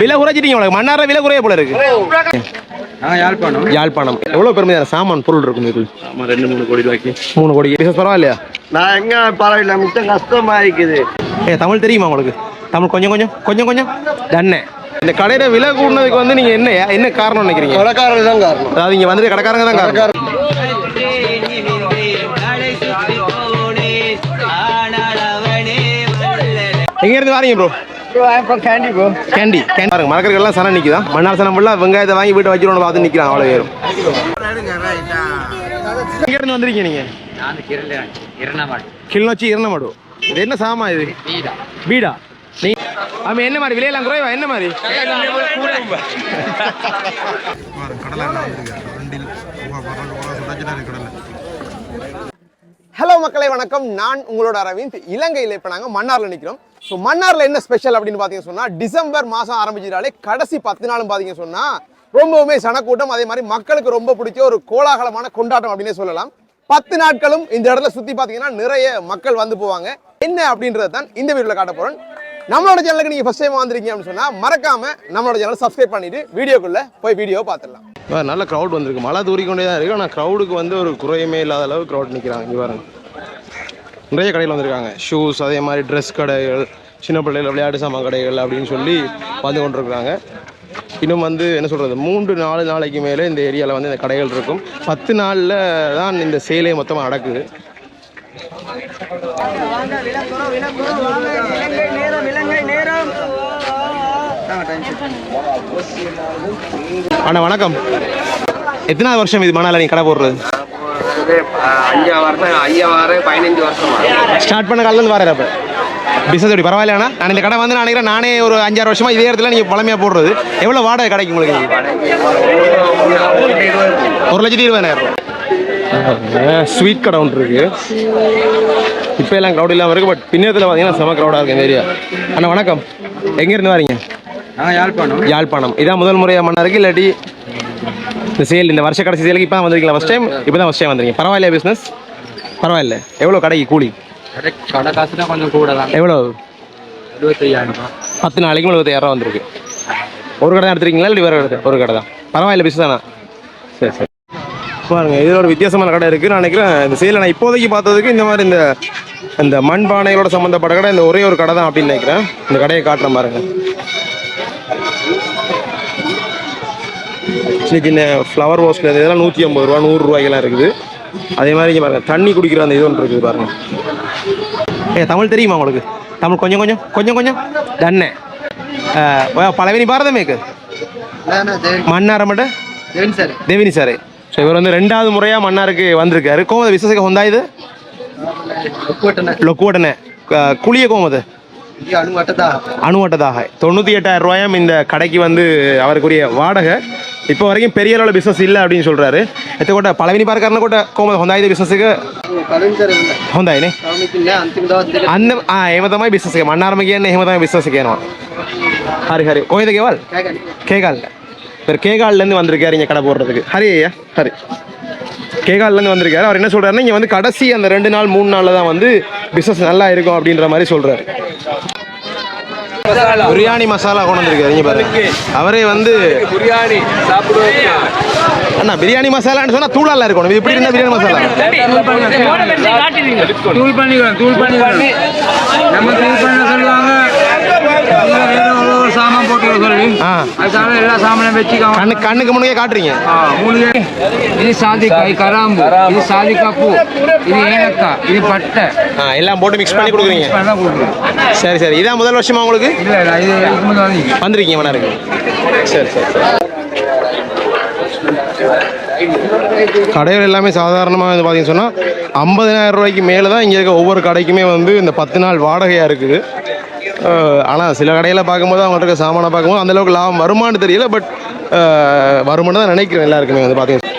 விலை குறைச்சிட்டீங்க உங்களுக்கு மன்னார விலை குறைய போல இருக்கு. யாழ்ப்பாணம். யாழ்ப்பாணம். எவ்வளவு பெருமையான சாமான் பொருள் இருக்கும் இதுக்குள்ள ஆமாம் ரெண்டு மூணு கோடி ரூபாய்க்கு. மூணு கோடி. பிசினஸ் பரவாயில்லையா? நான் எங்க பரவாயில்ல மிச்சம் கஷ்டமா இருக்குது ஏ தமிழ் தெரியுமா உங்களுக்கு? தமிழ் கொஞ்சம் கொஞ்சம் கொஞ்சம் கொஞ்சம். தண்ணே இந்த கடையில விலை கூடுனதுக்கு வந்து நீங்க என்ன என்ன காரணம் நினைக்கிறீங்க? கொலைக்காரர் தான் காரணம். அதாவது இங்க வந்து கடைக்காரங்க தான் காரணம். எங்க இருந்து வாரீங்க ப்ரோ கேண்டி ப்ரோ கேண்டி கேண்டி பாருங்க மரக்கறிகள்லாம் சனம் நிக்குதான் மண்ணார் சனம் ஃபுல்லாக வெங்காயத்தை வாங்கி வீட்டை வச்சிருவோம் பார்த்து நிக்கிறாங்க அவ்வளோ ஏறும் எங்க இருந்து வந்திருக்கீங்க நீங்க? கிளிநொச்சி இரணமாடு இது என்ன சாமா இது? வீடா. நீ ஆமா என்ன மாதிரி விலையெல்லாம் குறைவா? என்ன மாதிரி ஹலோ மக்களை வணக்கம். நான் உங்களோட அரவிந்த். இலங்கையில் இப்போ நாங்கள் மன்னாரில் நிற்கிறோம் ஸோ மன்னாரில் என்ன ஸ்பெஷல் அப்படின்னு பார்த்தீங்கன்னு சொன்னால் டிசம்பர் மாதம் ஆரம்பிச்சிட்டாலே கடைசி பத்து நாளும் பார்த்தீங்கன்னு சொன்னால் ரொம்பவுமே சனக்கூட்டம் அதே மாதிரி மக்களுக்கு ரொம்ப பிடிச்ச ஒரு கோலாகலமான கொண்டாட்டம் அப்படின்னே சொல்லலாம். பத்து நாட்களும் இந்த இடத்துல சுற்றி பார்த்தீங்கன்னா நிறைய மக்கள் வந்து போவாங்க. என்ன அப்படின்றது தான் இந்த வீடியோவில் காட்ட போகிறேன் நம்மளோட சேனலுக்கு நீங்கள் ஃபஸ்ட் டைம் வந்திருக்கீங்க அப்படின்னு சொன்னால் மறக்காமல் நம்மளோட சேனல் சப்ஸ்கிரைப் பண்ணிவிட்டு வீடியோக்குள்ளே போய் வீடியோ பார்த்துடலாம். நல்ல க்ரௌட் வந்திருக்கு. மழை தூரிக்கொண்டே தான் இருக்குது ஆனால் க்ரௌடுக்கு வந்து ஒரு குறையுமே இல்லாத அளவு க்ரௌட் நிற்கிறாங்க இங்கே பாருங்க. நிறைய கடையில் வந்திருக்காங்க. ஷூஸ் அதே மாதிரி ட்ரெஸ் கடைகள் சின்ன பிள்ளைகள் விளையாட்டு சாமான் கடைகள் அப்படின்னு சொல்லி வந்து கொண்டிருக்கிறாங்க. இன்னும் வந்து என்ன சொல்கிறது மூன்று நாலு நாளைக்கு மேலே இந்த ஏரியாவில் வந்து இந்த கடைகள் இருக்கும். பத்து நாளில் தான் இந்த சேலை மொத்தமாக நடக்குது. அண்ணா வணக்கம். எத்தனாவது வருஷம் இது மணால நீ கடை போடுறது? அஞ்சா வருஷம் ஐயா வாரம் பதினஞ்சு வருஷமா. ஸ்டார்ட் பண்ண காலிலேருந்து வரேன் அப்போ. பிஸ்னஸ் எப்படி பரவாயில்லையாண்ணா நான் இந்த கடை வந்து நான் நினைக்கிறேன் நானே ஒரு அஞ்சாறு வருஷமா இதே இடத்துல நீங்கள் பழமையாக போடுறது. எவ்வளோ வாடகை கிடைக்கும் உங்களுக்கு? ஒரு லட்சத்தி இருபதாயிரம். ஸ்வீட் கடை ஒன்று இருக்கு. இப்போ எல்லாம் க்ரௌட் இல்லாமல் இருக்கு பட் பின்னத்தில் பார்த்தீங்கன்னா செம க்ரௌடாக இருக்கு இந்த ஏரியா அண்ணா வணக்கம். எங்கேருந்து வரீங்க? நாங்கள் யாழ்ப்பாணம். யாழ்ப்பாணம். இதான் முதல் முறையாக மண்ணா இருக்கு இல்லாட்டி இந்த சேல் இந்த வருஷ கடைசி சேலுக்கு இப்போ தான் வந்திருக்கீங்களா? ஃபஸ்ட் டைம் இப்போ தான் ஃபஸ்ட் டைம் வந்திருக்கீங்க. பரவாயில்லையா பிஸ்னஸ் பரவாயில்ல. எவ்வளோ கடைக்கு கூலி? கடை கடை காசு தான் கொஞ்சம் கூட தான் எவ்வளோ பத்து நாளைக்கு எழுபத்தாயிரம் வந்திருக்கு. ஒரு கடை தான் எடுத்துருக்கீங்களா இல்லை வேறு கடை? ஒரு கடை தான். பரவாயில்ல பிஸ் தானா? சரி சரி. பாருங்க இதில் ஒரு வித்தியாசமான கடை இருக்குது நான் நினைக்கிறேன் இந்த சேலில் நான் இப்போதைக்கு பார்த்ததுக்கு இந்த மாதிரி இந்த இந்த மண் பானைகளோட சம்மந்தப்பட்ட கடை இந்த ஒரே ஒரு கடை தான் அப்படின்னு நினைக்கிறேன். இந்த கடையை காட்டுறேன் பாருங்க சின்ன சின்ன ஃப்ளவர் வாஷ்ல இதெல்லாம் நூற்றி ஐம்பது ரூபா நூறு ரூபாய்க்கெல்லாம் இருக்குது. அதே மாதிரி இங்கே பாருங்கள் தண்ணி குடிக்கிற அந்த இது ஒன்று இருக்குது பாருங்கள் ஏ தமிழ் தெரியுமா உங்களுக்கு? தமிழ் கொஞ்சம் கொஞ்சம் கொஞ்சம் கொஞ்சம். தண்ணே. பழவினி பாரதமேக்கு மன்னாரமட்ட தேவினி சார். ஸோ இவர் வந்து ரெண்டாவது முறையாக மன்னாருக்கு வந்திருக்காரு. கோமத விசேஷ வந்தா இது? லொக்குவட்டனே குளிய கோமது? அணுவட்டதாக. தொண்ணூற்றி எட்டாயிரம் ரூபாயும் இந்த கடைக்கு வந்து அவருக்குரிய வாடகை. இப்போ வரைக்கும் பெரிய அளவில் பிஸ்னஸ் இல்லை அப்படின்னு சொல்கிறாரு ಎತ್ತಕೋಟ ಪಳವಿನಿ ಪಾರ್ಕರ್ನ ಕೋಟ ಕೋಮ ಹೊಂದಾಯಿದೆ ಬಿಸ್ನೆಸ್ಗೆ ಹೊಂದಾಯಿನಿ ಅನ್ನ ಆ ಹೇಮತಮಾಯಿ ಬಿಸ್ನೆಸ್ಗೆ ಮಣ್ಣಾರಮಗೆ ಹೇಮತಮಾಯಿ ಬಿಸ್ನೆஸ்க்கு ಏನோ ஹரி ஹரி. கோயில் கேவால்? கேகால். இவர் கேகால்லேருந்து வந்திருக்காரு இங்கே கடை போடுறதுக்கு. ஹரி ஐயா. ஹரி. கேகால்லேருந்து வந்திருக்காரு. அவர் என்ன சொல்கிறாருன்னா இங்கே வந்து கடைசி அந்த ரெண்டு நாள் மூணு நாளில் தான் வந்து பிஸ்னஸ் நல்லா இருக்கும் அப்படின்ற மாதிரி சொல்கிறாரு பிரியாணி மசாலா கொண்டு வந்திருக்காரு. இங்கே பாருங்க. அவரே வந்து பிரியாணி சாப்பிடுவோம். அண்ணா பிரியாணி மசாலான்னு சொன்னா தூளால இருக்கணும். இது இப்படி இருந்தா பிரியாணி மசாலா? தூள் பண்ணிக்கலாம் தூள் பண்ணிக்கலாம் நம்ம தூள் பண்ண சொல்லுவாங்க இதுல வேற ஒரு ஒரு சாமான் போட்டு சொல்லி ஆ அதுக்காக எல்லா சாமானும் வச்சுக்காம கண்ணு கண்ணுக்கு முன்னே காட்டுறீங்க. இது சாதிக்காய் கராம்பு. இது சாதிக்காய் பூ. இது ஏலக்காய் இது பட்டை. ஆ எல்லாம் போட்டு மிக்ஸ் பண்ணி கொடுக்குறீங்க. சரி சரி. இதான் முதல் வருஷமா உங்களுக்கு? வந்திருக்கீங்க சரி சரி கடைகள் எல்லாமே சாதாரணமாக வந்து பார்த்தீங்கன்னு சொன்னால் ஐம்பதினாயிரம் ரூபாய்க்கு மேலே தான் இங்கே இருக்க ஒவ்வொரு கடைக்குமே வந்து இந்த பத்து நாள் வாடகையாக இருக்குது. ஆனால் சில கடையில் பார்க்கும்போது அவங்கள்ட்ட இருக்க சாமானை பார்க்கும்போது அந்தளவுக்கு லாபம் வருமானு தெரியல பட் வருமானு தான் நினைக்கிறேன் எல்லாருக்குமே வந்து பார்த்தீங்கன்னா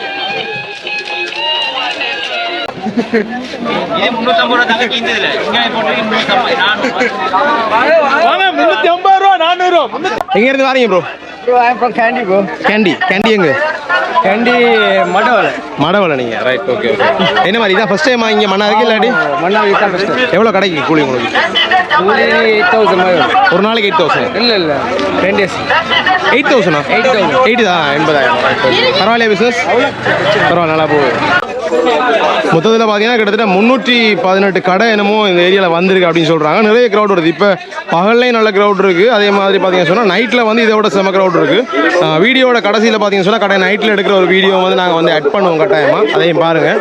எங்க இருந்து வாரீங்க ப்ரோ கேண்டி ப்ரோ கேண்டி கேண்டி எங்க? கேண்டி மடவலை மடவலை நீங்க. ரைட் ஓகே ஓகே என்ன மாதிரி இதான் ஃபர்ஸ்ட் டைமா இங்க மன்னாருக்கு இல்லாட்டி மண்ணாவி தான் ஃபஸ்ட்டு எவ்வளோ கடைக்கு கூலி உங்களுக்கு? கூலி எயிட் தௌசண்ட் மாதிரி வரும். ஒரு நாளைக்கு எயிட் தௌசண்ட் இல்லை இல்லை. டென் டேஸ் எயிட் தௌசண்டா எயிட் தௌசண்ட் எயிட் தான் எண்பதாயிரம். பரவாயில்லையா பிஸ்னஸ் பரவாயில்ல நல்லா போகுது. மொத்தத்தில் பார்த்தீங்கன்னா கிட்டத்தட்ட முந்நூற்றி பதினெட்டு கடை என்னமோ இந்த ஏரியாவில் வந்திருக்கு அப்படின்னு சொல்கிறாங்க நிறைய க்ரௌட் வருது. இப்போ பகல்லையும் நல்ல க்ரௌட் இருக்குது அதே மாதிரி பார்த்தீங்கன்னு சொன்னால் நைட்டில் வந்து இதோட செம க்ரௌட் இருக்குது வீடியோட கடைசியில் பார்த்தீங்கன்னா சொன்னால் கடை நைட்டில் எடுக்கிற ஒரு வீடியோ வந்து நாங்கள் வந்து ஆட் பண்ணுவோம் கட்டாயமாக அதையும் பாருங்கள்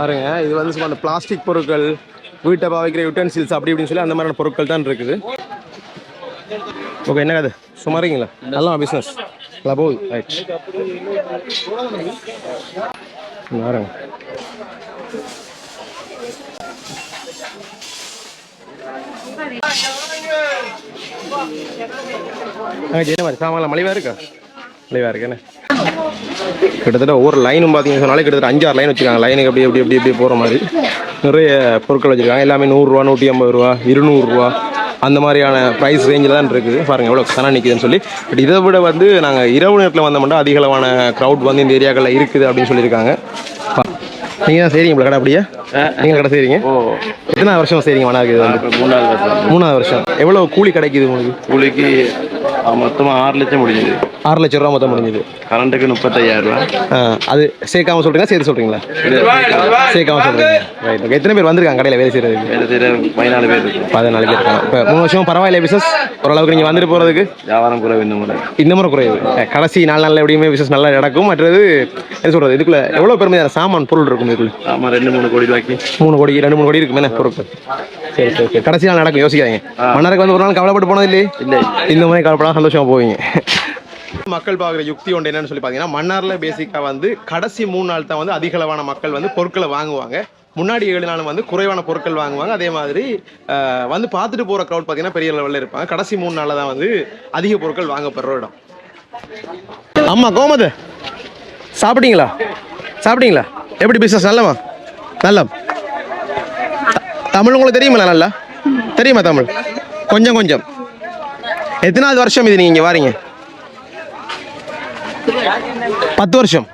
பாருங்க. இது வந்து சும்மா அந்த பிளாஸ்டிக் பொருட்கள் வீட்டை பாவிக்கிற யூட்டன்சில்ஸ் அப்படி இப்படின்னு சொல்லி அந்த மாதிரியான பொருட்கள் தான் இருக்குது. ஓகே என்ன கதை சுமாரிங்களா நல்லா பிஸ்னஸ் நல்லா போகுது ரைட் வரேங்க என்ன மாதிரி சாமான்லாம் மலிவா இருக்கா? மலிவா இருக்கு என்ன? கிட்டத்தட்ட ஒவ்வொரு லைனும் பார்த்தீங்கன்னு சொன்னாலே கிட்டத்தட்ட அஞ்சாறு லைன் வச்சுருக்காங்க. லைனுக்கு அப்படி அப்படி அப்படி அப்படி போகிற மாதிரி. நிறைய பொருட்கள் வச்சுருக்காங்க. எல்லாமே நூறுரூவா நூற்றி ஐம்பது ரூபா இருநூறுவா அந்த மாதிரியான ப்ரைஸ் ரேஞ்சில் தான் இருக்குது. பாருங்கள் எவ்வளோ சனம் நிற்குதுன்னு சொல்லி. பட் இதை விட வந்து நாங்கள் இரவு நேரத்தில் வந்தோம்னா அதிக அளவான க்ரௌட் வந்து இந்த ஏரியாக்களில் இருக்குது அப்படின்னு சொல்லியிருக்காங்க. நீங்கள் தான் செய்றீங்க கடை அப்படியே? நீங்கள் கடை செய்றீங்க? ஓ. எத்தனை வருஷம் செய்றீங்க மனாருக்கு இது வந்து? மூணாவது வருஷம். மூணாவது வருஷம். எவ்வளோ கூலி கிடைக்குது உங்களுக்கு? கூலிக்கு மொத்தமாக ஆறு லட்சம் முடிஞ்சது. ஆறு லட்ச ரூபா மொத்தம் முடிஞ்சது. கரண்ட்டுக்கு முப்பத்தையாயிரம் ரூபா. அது சேர்க்காம சொல்றீங்களா சேர்த்து சொல்றீங்களா? சேர்க்காம சொல்றீங்க ரைட் ஓகே எத்தனை பேர் வந்திருக்காங்க கடையில் வேலை செய்யறதுக்கு? வேலை செய்கிற பதினாலு பேர் பதினாலு பேர் இருக்காங்க. இப்போ மூணு வருஷம் பரவாயில்ல பிசினஸ் ஓரளவுக்கு நீங்கள் வந்துட்டு போகிறதுக்கு வியாபாரம் குறைவு இந்த முறை இந்த முறை அஹ், கடைசி நாலு நாளில் எப்படியுமே பிசினஸ் நல்லா நடக்கும். மற்றது என்ன சொல்கிறது இதுக்குள்ள எவ்வளோ பெருமையான சாமான் பொருள் இருக்கும் இதுக்குள்ள? ஆமாம் ரெண்டு மூணு கோடி ரூபாய்க்கு. மூணு கோடி ரெண்டு மூணு கோடி இருக்குமே பொருட்கள் கடைசி நாள் நடக்கும் யோசிக்காதீங்க. மன்னருக்கு வந்து ஒரு நாள் கவலைப்பட்டு போனது இல்லையே இல்லை. இந்த மாதிரி கவலைப்படாம சந்தோஷமா போவீங்க. மக்கள் பார்க்குற யுக்தி ஒன்று என்னன்னு சொல்லி பார்த்தீங்கன்னா மன்னாரில் பேசிக்காக வந்து கடைசி மூணு நாள் தான் வந்து அதிக அளவான மக்கள் வந்து பொருட்களை வாங்குவாங்க. முன்னாடி ஏழு நாள் வந்து குறைவான பொருட்கள் வாங்குவாங்க. அதே மாதிரி வந்து பார்த்துட்டு போகிற க்ரௌட் பார்த்தீங்கன்னா பெரிய லெவலில் இருப்பாங்க. கடைசி மூணு நாளில் தான் வந்து அதிக பொருட்கள் வாங்கப்படுற இடம். அம்மா கோமது சாப்பிட்டீங்களா? சாப்பிட்டீங்களா? எப்படி பிஸ்னஸ் நல்லமா நல்ல தமிழ் உங்களுக்கு தெரியுமா நல்லா? தெரியுமா தமிழ்? கொஞ்சம் கொஞ்சம். எத்தனாவது வருஷம் இது நீங்க இங்க வாரீங்க? பத்து வருஷம்.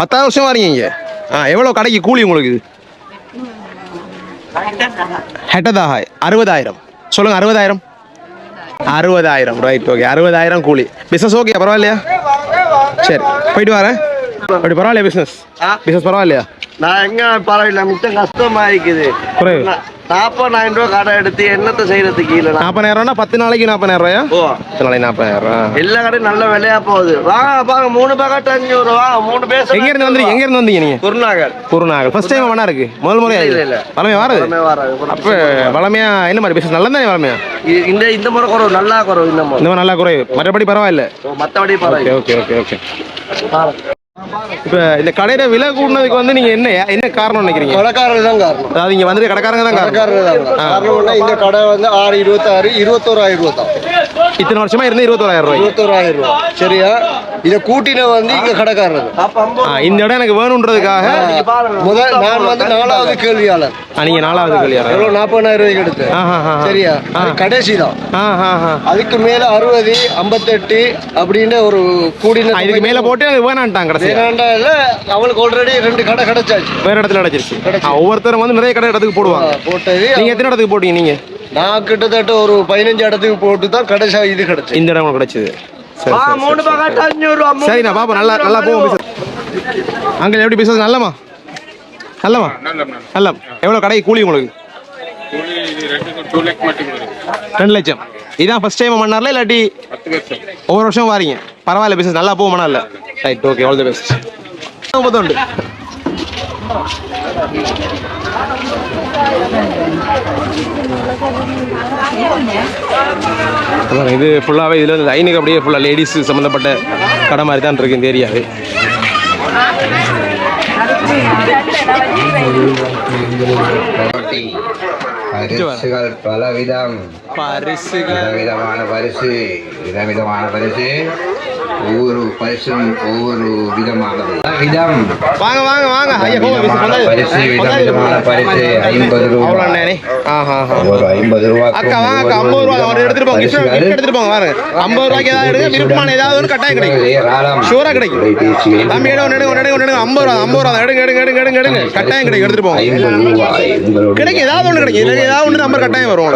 பத்தாவது வருஷம் வாரீங்க இங்க? ஆ எவ்வளோ கடைக்கு கூலி உங்களுக்கு இது? ஹெட்டதாகாய் அறுபதாயிரம். சொல்லுங்க அறுபதாயிரம்? அறுபதாயிரம் ரைட் ஓகே அறுபதாயிரம் கூலி. பிஸ்னஸ் ஓகே பரவாயில்லையா? சரி போயிட்டு வரேன். அப்படி பரவாயில்லையா பிஸ்னஸ் பிஸ்னஸ் பரவாயில்லையா? நான் எங்க பரவாயில்ல மிச்சம் கஷ்டமா இருக்குது குறைவு நாற்பதாயிரம் ரூபாய் கடை எடுத்து என்னத்தை செய்யறதுக்கு இல்ல நாற்பதாயிரம்னா பத்து நாளைக்கு நாற்பதாயிரம் ரூபாயா? ஓ. பத்து நாளைக்கு நாற்பதாயிரம் ரூபா. எல்லா கடையும் நல்ல விலையா போகுது. வாங்க பாருங்க மூணு பாக்கெட் அஞ்சூறு ரூபா மூணு பேர் எங்க இருந்து வந்தீங்க? எங்க இருந்து வந்தீங்க நீங்க? குருநாகர். குருநாகல் ஃபர்ஸ்ட் டைம் வேணா இருக்கு. முதல் முறையா இல்ல, இல்ல. வளமையா வாரது. அப்ப வளமையா என்ன மாதிரி பிசினஸ் நல்லா தானே வளமையா இந்த இந்த முறை குறவு நல்லா குறவு இந்த முறை. இந்த மாதிரி நல்லா குறைவு. மற்றபடி பரவாயில்ல. ஓகே பரவாயில்ல. ஓகே ஓகே ஓகே இப்ப இந்த கடையில விலை கூடுனதுக்கு வந்து நீங்க என்ன என்ன காரணம் நினைக்கிறீங்க? கடைக்காரர் தான் காரணம். அதாவது இங்க வந்து கடைக்காரங்க தான் காரணம். கடைக்காரர் தான் இந்த கடை வந்து ஆறு இருபத்தாறு இருபத்தோராயிரம் ரூபா தான். இத்தனை வருஷமா இருந்து இருபத்தோராயிரம் ரூபாய். இருபத்தோராயிரம் ரூபா சரியா? இதை கூட்டின வந்து இங்க கடைக்காரர் ஆ, இந்த இடம் எனக்கு வேணுன்றதுக்காக முதல் நான் வந்து நாலாவது கேள்வியாளர். நீங்க நாலாவது கல்யாணம் எவ்வளவு? நாற்பதாயிரம் ரூபாய்க்கு ஆஹா. சரியா? கடைசி தான். ஆ ஆ ஆ. அதுக்கு மேல அறுபது ஐம்பத்தெட்டு அப்படின்னு ஒரு கூடின இதுக்கு மேல போட்டு எனக்கு வேணான்ட்டாங்க கடைசி அவளுக்கு ஆல்ரெடி ரெண்டு கடை கிடைச்சாச்சு. வேற இடத்துல அடைச்சிருச்சு. ஆ, ஒவ்வொருத்தரும் வந்து நிறைய கடை இடத்துக்கு போடுவாங்க. போட்டது நீங்க எத்தனை இடத்துக்கு போட்டீங்க நான் கிட்டத்தட்ட ஒரு பதினஞ்சு இடத்துக்கு போட்டு தான் கடைசி இது கிடைச்சு இந்த இடம் கிடைச்சது. சரி, சரி, சரி, மூணு பக்கத்து அஞ்சூறு ரூபா மூணு சரி நான் பாப்போம் நல்லா நல்லா போவோம். அங்கிள் எப்படி பிசினஸ் நல்லமா? நல்லமா? நல்ல எவ்வளோ கடை கூலி உங்களுக்கு? ரெண்டு லட்சம். இதான் ஃபர்ஸ்ட் டைம் மன்னார்ல இல்லாட்டி ஒவ்வொரு வருஷம் வாரீங்க. பரவாயில்ல பிசினஸ் நல்லா போகும் மன்னார்ல right okay all the best உண்டு அதான் இது ஃபுல்லாகவே இதில் வந்து லைனுக்கு அப்படியே ஃபுல்லாக லேடிஸ் சம்மந்தப்பட்ட கடை மாதிரி தான் இருக்கு இந்த ஏரியாவே பரிசுகள் பலவிதம். பரிசுகள். விதவிதமான பரிசு விதவிதமான பரிசு ஒவ்வொரு பரிசும் ஒவ்வொரு விதமானது. விதம் வாங்க வாங்க வாங்க. விதமான. பரிசு விதம் கொண்டாது. விதமான பரிசு ஐம்பது அவ்வளோ ரூபா. அண்ணே ஆஹா ஆஹா. ஒரு ஐம்பது ரூபா. அக்கா வாங்க அக்கா ஐம்பது ரூபா. ஒரு எடுத்துட்டு போங்க. எடுத்துட்டு போங்க பாருங்க ஐம்பது ரூபாய்க்கு ஏதாவது எடுங்க. விருப்பமான ஏதாவது ஒரு கட்டாயம் கிடைக்கும். ஷூரா கிடைக்கும். தம்பி எடு ஒன்று எடுங்க ஒன்று எடுங்க ஒன்று எடுங்க ஐம்பது ரூபா ஐம்பது ரூபா எடுங்க எடுங்க எடுங்க எடுங்க எடுங்க. கட்டாயம் கிடைக்கும். எடுத்துட்டு போங்க. ரூபாய். கிடைக்கும். ஏதாவது ஒன்று கிடைக்கும். ஏதாவது ஒன்று நம்பர் கட்டாயம் வரும்.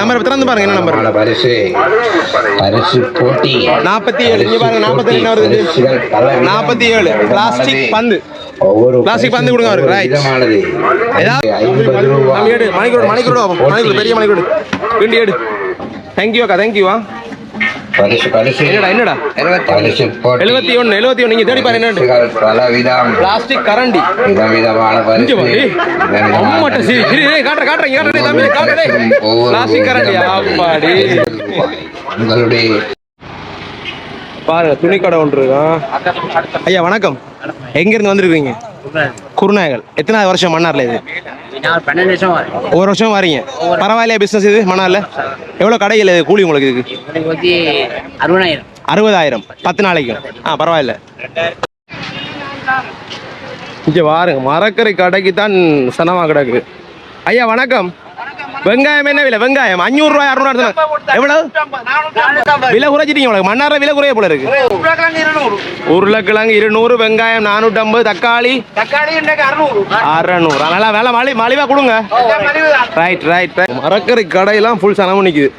நம்பர் திறந்து பாருங்க என்ன நம்பர் பரிசு. பரிசு போட்டி. நாற்பத்தி ஏழு. இங்க பாருங்க நாற்பத்தி என்ன வருது. நாற்பத்தி ஏழு. பிளாஸ்டிக் பந்து. ஒவ்வொரு பிளாஸ்டிக் பந்து கொடுங்க அவருக்கு, right. விதமானது. ஏதாவது மணிக்கூட மணிக்கூட மணிக்கூட பெரிய மணிக்கூட கிண்டி எடு தேங்க்யூ அக்கா. தேங்க்யூ வா. பரிசு பரிசு. என்னடா என்னடா? பரிசு எழுபத்தி ஒன்று எழுபத்தி ஒன்று நீங்க தேடி பாரு என்னன்னு பரிசுகள் பலவிதம். பிளாஸ்டிக் கரண்டி. விதவிதமான பரிசு. அம்மாட்ட சரி சரி ஏய், காட்டுற காட்டுற இங்க காட்டுற தம்பி பிளாஸ்டிக் கரண்டி ஆப்பாடி. உங்களுடைய பாருங்க துணி கடை ஒன்று இருக்கான் ஐயா வணக்கம். எங்க இருந்து வந்திருக்கீங்க குருநாயகல் எத்தனாவது வருஷம் மன்னார்ல இது? ஒரு வருஷம் வரீங்க. பரவாயில்லையா பிசினஸ் இது மன்னார்ல எவ்வளவு கடைகள் கூலி உங்களுக்கு இதுக்கு? அறுபதாயிரம். அறுபதாயிரம் பத்து நாளைக்கும் ஆ பரவாயில்ல. இங்க பாருங்க மரக்கறி கடைக்கு தான் சனமா கிடக்கு. ஐயா வணக்கம். வெங்காயம் என்ன விலை? வெங்காயம். அஞ்சூறு ரூபாய் அறுநூறு எவ்வளவு? விலை குறைச்சிட்டீங்க உங்களுக்கு மன்னார விலை குறைய போல இருக்கு. உருளைக்கிழங்கு இருநூறு. வெங்காயம் நானூற்றி ஐம்பது தக்காளி அறநூறு. நல்லா வேலை மலி மலிவா கொடுங்க. Right right. ரைட் மரக்கறி கடையெல்லாம் ஃபுல் சனமும் நிக்குது.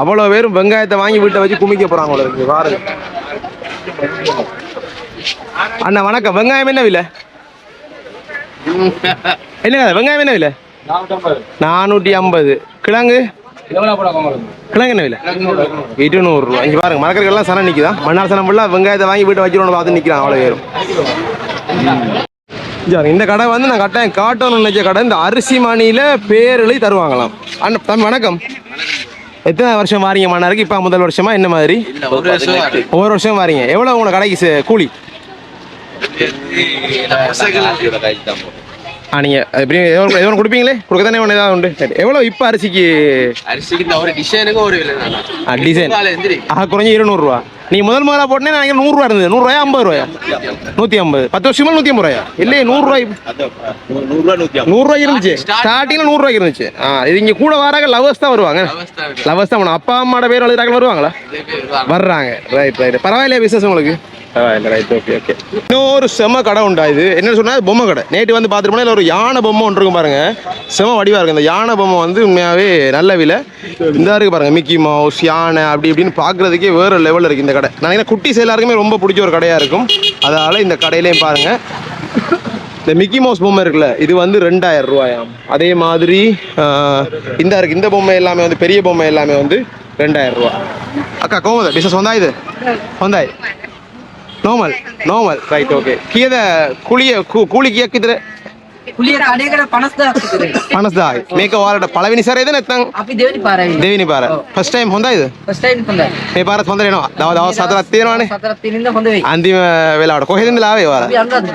அவ்வளோ பேரும் வெங்காயத்தை வாங்கி வீட்டை வச்சு குமிக்க போறாங்க போல இருக்கு. பாருங்க. அண்ணா வணக்கம். வெங்காயம் என்ன விலை? என்ன? வெங்காயம் என்ன விலை? நானூற்றி ஐம்பது. கிழங்கு? கிழங்கு என்ன விலை? இருநூறு ரூபா. இங்கே பாருங்க மரக்கறிகள்லாம் சனம் நிற்குதா மண்ணார் சனம் ஃபுல்லாக வெங்காயத்தை வாங்கி வீட்டை வச்சிடணும் பார்த்து நிற்கிறான் அவ்வளோ பேரும். இந்த கடை வந்து நான் கட்டாயம் காட்டணும்னு நினைச்ச கடை. இந்த அரிசி மணியில் பேர் எழுதி தருவாங்களாம். அண்ணன் தம்பி வணக்கம். எத்தனை வருஷம் வாரீங்க மன்னாருக்கு? இப்போ முதல் வருஷமா? என்ன மாதிரி? ஒவ்வொரு வருஷம் வாரீங்க. எவ்வளோ உங்களோட கடைக்கு கூலி? ஆ நீங்கள் எப்படி எவ்வளோ எவ்வளோ கொடுப்பீங்களே? கொடுக்க தானே ஒன்று ஏதாவது உண்டு? சரி எவ்வளோ இப்போ அரிசிக்கு? அரிசிக்கு ஒரு டிசைனுக்கு ஒரு விலை ஆ டிசைன் ஆஹா குறைஞ்சி இருநூறுவா. நீங்கள் முதல் முதலாக போட்டேன் நான் நூறுரூவா இருந்தது. நூறுரூவாயா ஐம்பது ரூபாயா? நூற்றி ஐம்பது. பத்து வருஷமா நூற்றி ஐம்பது ரூபாயா? இல்லையே நூறுரூவாய் நூறுரூவாய்க்கு இருந்துச்சு. ஸ்டார்டிங்கில் நூறுரூவாய்க்கு இருந்துச்சு. ஆ இது இங்கே கூட வராங்க லவர்ஸ் தான் வருவாங்க. லவர்ஸ் தான் அப்பா அம்மாவோட பேர் எழுதுறாங்க வருவாங்களா? வர்றாங்க. ரைட் ரைட் பரவாயில்லையா பிஸ்னஸ் உங்களுக்கு? ரைட் ஓகே ஓகே இன்னொரு செம கடை உண்டா இது? என்ன சொன்னா பொம்மை கடை. நேற்று வந்து பார்த்துட்டு போனால் ஒரு யானை பொம்மை ஒன்று இருக்கும் பாருங்க. செம வடிவா இருக்கு. இந்த யானை பொம்மை வந்து உண்மையாவே நல்ல விலை. இந்த இருக்கு பாருங்க மிக்கி மவுஸ் யானை அப்படி இப்படின்னு பார்க்கறதுக்கே வேற லெவலில் இருக்கு இந்த கடை. நான் குட்டி எல்லாருக்குமே ரொம்ப பிடிச்ச ஒரு கடையா இருக்கும். அதனால இந்த கடையிலையும் பாருங்க. இந்த மிக்கி மவுஸ் பொம்மை இருக்குல்ல இது வந்து ரெண்டாயிரம் ரூபாயாம். அதே மாதிரி இந்த இருக்கு. இந்த பொம்மை எல்லாமே வந்து பெரிய பொம்மை எல்லாமே வந்து ரெண்டாயிரம் ரூபா. அக்கா கோமத பிசினஸ் வந்தா இது? வந்தாய். ನೋಮಲ್ ನೋಮಲ್ ರೈಟ್ ಓಕೆ ಕಿಯದ ಕುಳಿಯ ಕೂಲಿ ಕಿಯಕ್ಕಿದ್ರೆ ಕುಳಿಯ ಕಡೆಗಳ ಪಣಸ್ದ ಹಾಕ್ತಿದ್ರಿ ಪಣಸ್ದ ಮೇಕ ವಾರಡ ಪಳವಿನಿ ಸರ್ ಇದೆ ನೆತ್ತಂಗ್ ಅಪ್ಪಿ ದೇವನಿ ಪಾರ ದೇವಿನಿ ಪಾರ ಫಸ್ಟ್ ಟೈಮ್ ಹೊಂದ ಇದು ಫಸ್ಟ್ ಟೈಮ್ ಬಂದ ಮೇ ಪಾರ ತೊಂದರೆ ಏನೋ ದವ ದವ ಸದರ ಹತ್ತಿರವಾಣೆ சத்திரத்திலிருந்து வந்து வை ಅಂತಿಮ ವೇಲಾವಡ கோஹிலிருந்து லாவே வார அப்படி அனுராது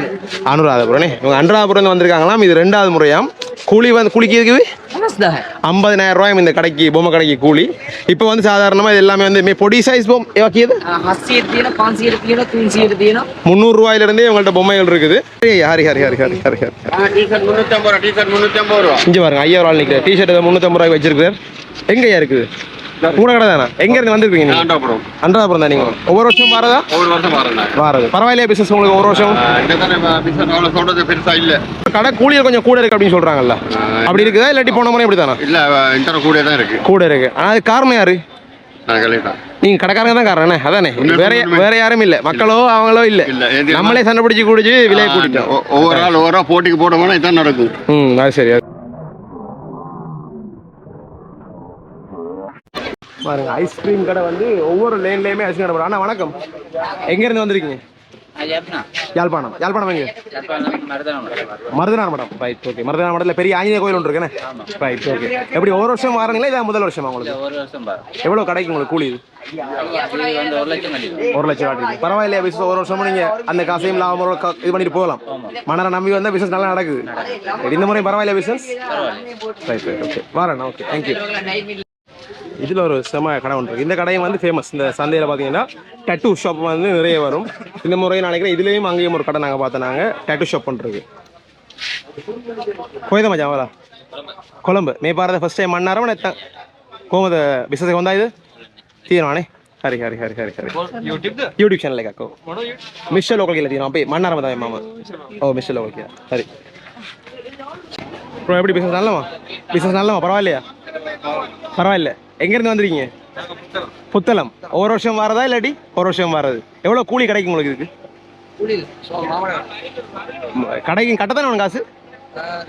அனுராதபுரனே இவங்க அனுராதபுரம் வந்திருக்காங்களாம் இது ரெண்டாவது முறையாம் கூலி வந்து குளிக்கிறதுக்கு ஐம்பதினாயிரம் ரூபாயும் இந்த கடைக்கு பொம்மை கடைக்கு கூலி. இப்போ வந்து சாதாரணமாக இது எல்லாமே வந்து பொடி சைஸ் பொம் வாக்கியது முந்நூறுரூவாயிலிருந்தே உங்கள்கிட்ட பொம்மைகள் இருக்குது. ஹரி ஹரி ஹரி ஹரி ஹரி ஹரி. இங்கே பாருங்க ஐயாயிரம் ரூபாய் நிற்கிறேன் டிஷர்ட் முந்நூற்றம்பது ரூபாய்க்கு வச்சிருக்கிறார். எங்கேயா இருக்குது? உங்களோட கடை தானே? எங்க இருந்து வந்திருக்கீங்க நீங்க? ஆண்டாபுரம் அன்றாபுரம் தான் நீங்க? ஒவ்வொரு வருஷம் வரதா? ஒவ்வொரு வருஷம் வரேன் வாரது. பரவாயில்லையா பிசினஸ் உங்களுக்கு ஒரு வருஷம் பிசினஸ் சொல்றது பெருசா இல்லை. கடை கூலியர் கொஞ்சம் கூட இருக்கு அப்படின்னு சொல்றாங்கல்ல. அப்படி இருக்குதா? இல்லாட்டி போன முறை இப்படி தானே இல்லை இந்த கூட தான் இருக்கு. கூட இருக்கு. ஆனா அது காரணம் யாரு? நீங்க கடைக்காரங்க தான் காரணம் அதானே? வேற வேற யாரும் இல்ல. மக்களோ அவங்களோ இல்ல. நம்மளே சண்டை பிடிச்சி குடிச்சு விலையை கூட்டிட்டோம். ஒவ்வொரு ஆள் ஒவ்வொரு போட்டிக்கு போட்டோம்னா இதான் நடக்கும். ம் அது சரி பாருங்க ஐஸ்கிரீம் கடை வந்து ஒவ்வொரு லேன்லயுமே ஐஸ்கிரீம் கடை. அண்ணா வணக்கம். எங்க இருந்து வந்திருக்கீங்க யாழ்ப்பாணம். யாழ்ப்பாணம் எங்க? மருதனார் மடம் ரைட் ஓகே மருதனார் மடத்துல பெரிய ஆஞ்சநேய கோயில் ஒன்று இருக்குண்ணே ரைட் ஓகே எப்படி ஒரு வருஷம் வாரீங்களா இதான் முதல் வருஷமா உங்களுக்கு? ஒரு வருஷம் பாரு எவ்வளவு கடைக்கு உங்களுக்கு கூலி ஒரு லட்சம் வாட்டி பரவாயில்லையா பிசினஸ் ஒரு வருஷமா நீங்க அந்த காசையும் லாபம் இது பண்ணிட்டு போகலாம். மன்னரை நம்பி வந்தா பிசினஸ் நல்லா நடக்குது. இந்த முறை பரவாயில்லையா பிசினஸ் ரைட் ரைட் ஓகே வரேன் ஓகே தேங்க்யூ இதில் ஒரு செம கடை ஒன்று இருக்கு இந்த கடையும் வந்து ஃபேமஸ் இந்த சந்தையில் பார்த்தீங்கன்னா டட்டு ஷாப் வந்து நிறைய வரும் இந்த முறை நினைக்கிறேன் இதுலேயும் அங்கேயும் ஒரு கடை நாங்கள் பார்த்தோம் நாங்கள் டட்டு ஷாப் பண்ணுறது போய்தான் மச்சான் அவளா கொழம்பு மே பாரத ಫಸ್ಟ್ ಟೈಮ್ ಮಣ್ಣಾರ ಎತ್ತ ಕೋಮದ ಬಿಸದ ಒಂದಾಯ್ದು ತೀರ್ಮಾನೆ ಹರಿ ಹರಿ ಹರಿ ಹರಿ ಹರಿ ಯೂಟ್ಯೂಬ್ ಚಾನಲ್ ಹಾಕೋ ಮಿಸ್ಟರ್ ಲೋಕಲ್ ಇಲ್ಲ ತೀರ್ಮಾನ மன்னார மதாய மாமா ஓ மிஸ்டர் லோக்கல் சரி ப்ரோ எப்படி பிஸ்னஸ் நல்லமா பிஸ்னஸ் நல்லமா பரவாயில்லையா பரவாயில்ல எங்கேருந்து வந்துருக்கீங்க? புத்தளம். ஒரு வருஷம் வரதா இல்லாட்டி ஒரு வருஷம் வரது? எவ்வளோ கூலி கிடைக்கும் உங்களுக்கு இதுக்கு? கடைக்கு கட்டத்தானே உனக்கு காசு?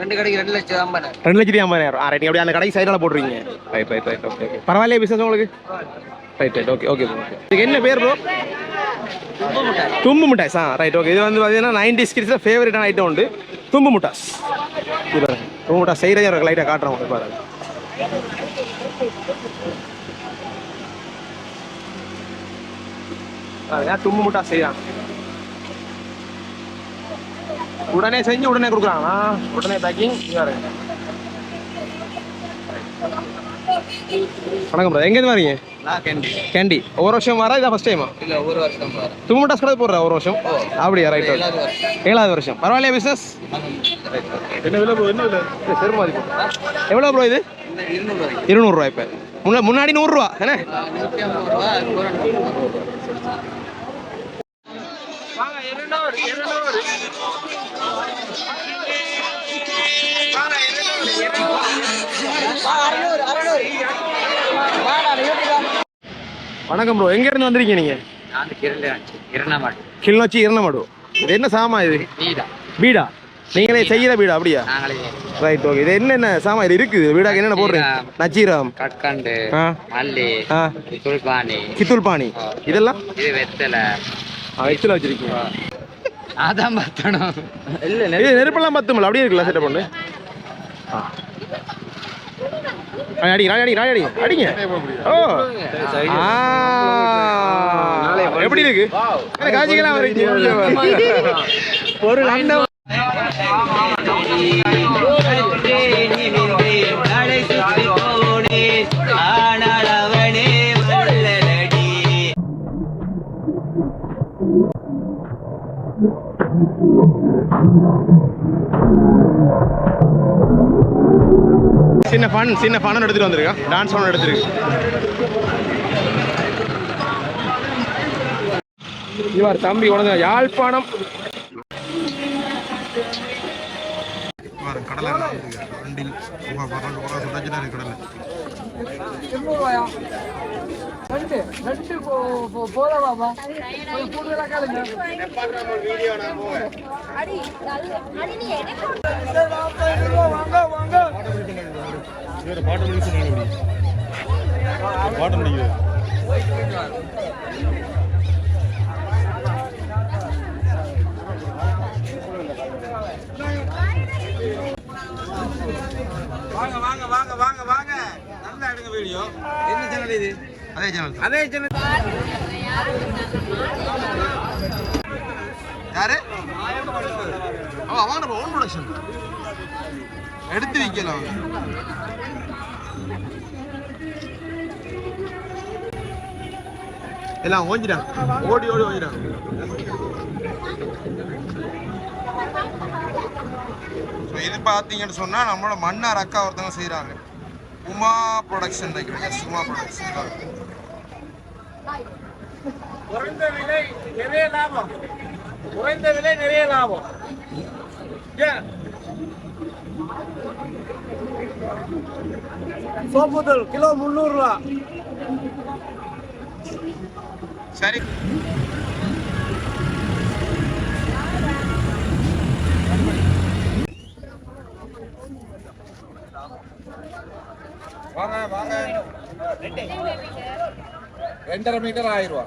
ரெண்டு கடைக்கு ரெண்டு லட்சம் ஐம்பது ரெண்டு லட்சத்தி ஐம்பதாயிரம். ஆ ரைட் அந்த கடைக்கு சைடில் போட்டுருவீங்க. Right right right okay okay பரவாயில்லையா பிஸ்னஸ் உங்களுக்கு? ரைட் ரைட் ஓகே ஓகே இதுக்கு என்ன பேர் ப்ரோ தும்பு மிட்டாய்ஸ் ஆ ரைட் ஓகே இது வந்து பார்த்தீங்கன்னா நைன்டி ஸ்கிட்ஸில் ஃபேவரட்டான ஐட்டம் உண்டு. தும்பு முட்டாஸ் தும்பு முட்டாஸ் செய்கிறதே லைட்டாக காட்டுறோம் உங்களுக்கு பாருங்கள் அதான் தும்பு முட்டாஸ் செய்யறாங்க உடனே செஞ்சு உடனே கொடுக்குறாங்களா உடனே பேக்கிங் வணக்கம் brother. எங்கேருந்து வரீங்க கேண்டி. ஒரு வருஷம் வர இதான் ஃபர்ஸ்ட் டைமா இல்ல ஒரு வருஷம் பாரு தும்மு டாஸ் கூட போடுற ஒரு வருஷம்? அப்படியா ரைட் ஏழாவது வருஷம். பரவாயில்லையா பிஸ்னஸ் என்ன விலை என்ன விலை? செருமாதி எவ்வளோ ப்ரோ இது? இருநூறுவா இப்போ. முன்ன முன்னாடி நூறுரூவா. என்ன வணக்கம் ப்ரோ எங்கேருந்து வந்திருக்கீங்க நீங்கள் நான் கிரண்ட கிரண மாட்டேன் கிளிநொச்சி இரணமடு இது என்ன சாமா இது? வீடா பீடா? நீங்களே செய்கிற பீடா அப்படியா? நாங்களே ரைட் ஓகே இது என்னென்ன சாமா இது இருக்குது. வீடாக்கு என்னென்ன போடுறீங்க? நச்சீரம். மல்லி கித்தூள் பாணி இதெல்லாம்? இது வெத்தலை. எச்சில் வச்சிருக்கீங்க. அதான் பத்தணும். இல்ல இது நெருப்பெல்லாம் பத்துமில்ல அப்படியே இருக்குல்ல செட்டப் பண்ணு. அடிங்க அடிங்க அடிங்க அடிங்க ஓ. ஆ. எப்படி இருக்கு? காட்சிகளாம் வரீங்க பொருள் சின்ன ஃபன் சின்ன ஃபன் எடுத்துட்டு வந்திருக்கா? டான்ஸ் ஃபன் எடுத்துருக்கு. இவர் தம்பி உனது யாழ்ப்பாணம் கடலை. வண்டியில் கடலை வாங்க வாங்க வாங்க வாங்க வாங்க நல்லா எடுங்க வீடியோ. என்ன சேனல் இது? அதே சேனல் அதே சேனல் யாரு? ஓ அவங்க ஓன் ப்ரொடக்ஷன் எடுத்து அவங்க எல்லாம் ஓஞ்சிட்டாங்க. ஓடி ஓடி ஓடிட்டாங்க ஸோ இது பார்த்தீங்கன்னு சொன்னால் நம்மளோட மன்னார் அக்கா ஒருத்தவங்க செய்கிறாங்க உமா ப்ரொடக்ஷன் நினைக்கிறேன் எஸ் உமா ப்ரொடக்ஷன் குறைந்த விலை நிறைய லாபம். குறைந்த விலை நிறைய லாபம். சோப்புதல் கிலோ முந்நூறுரூவா சரி. வாங்க வாங்க. ரெண்டரை மீட்டர் ஆயிரம் ரூபா